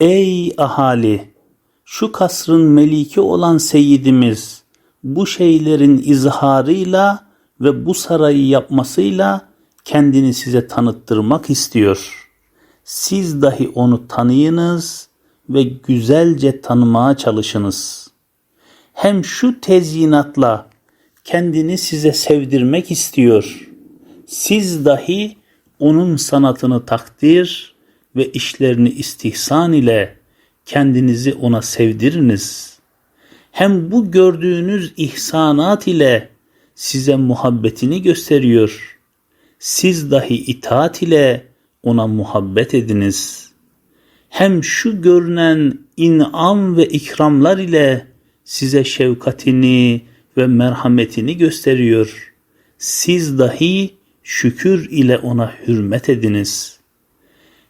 Ey ahali! Şu kasrın meliki olan seyyidimiz bu şeylerin izharıyla ve bu sarayı yapmasıyla kendini size tanıttırmak istiyor. Siz dahi onu tanıyınız ve güzelce tanımaya çalışınız. Hem şu tezyinatla kendini size sevdirmek istiyor. Siz dahi onun sanatını takdir ve işlerini istihsan ile kendinizi ona sevdiriniz. Hem bu gördüğünüz ihsanat ile size muhabbetini gösteriyor. Siz dahi itaat ile ona muhabbet ediniz. Hem şu görünen inam ve ikramlar ile size şefkatini ve merhametini gösteriyor. Siz dahi şükür ile ona hürmet ediniz.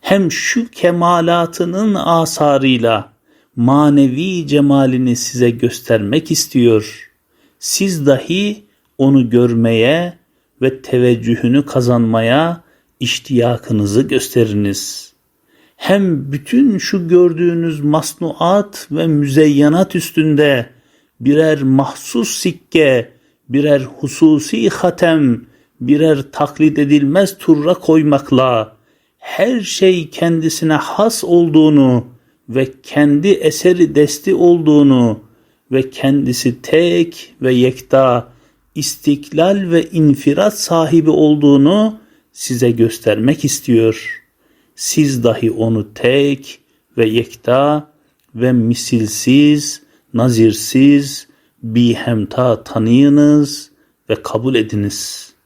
Hem şu kemalatının asarıyla manevi cemalini size göstermek istiyor. Siz dahi onu görmeye ve teveccühünü kazanmaya iştiyakınızı gösteriniz. Hem bütün şu gördüğünüz masnuat ve müzeyyenat üstünde birer mahsus sikke, birer hususi hatem, birer taklit edilmez turra koymakla her şey kendisine has olduğunu ve kendi eseri desti olduğunu ve kendisi tek ve yekta istiklal ve infirat sahibi olduğunu size göstermek istiyor. Siz dahi onu tek ve yekta ve misilsiz, nazirsiz, bihemta tanıyınız ve kabul ediniz.''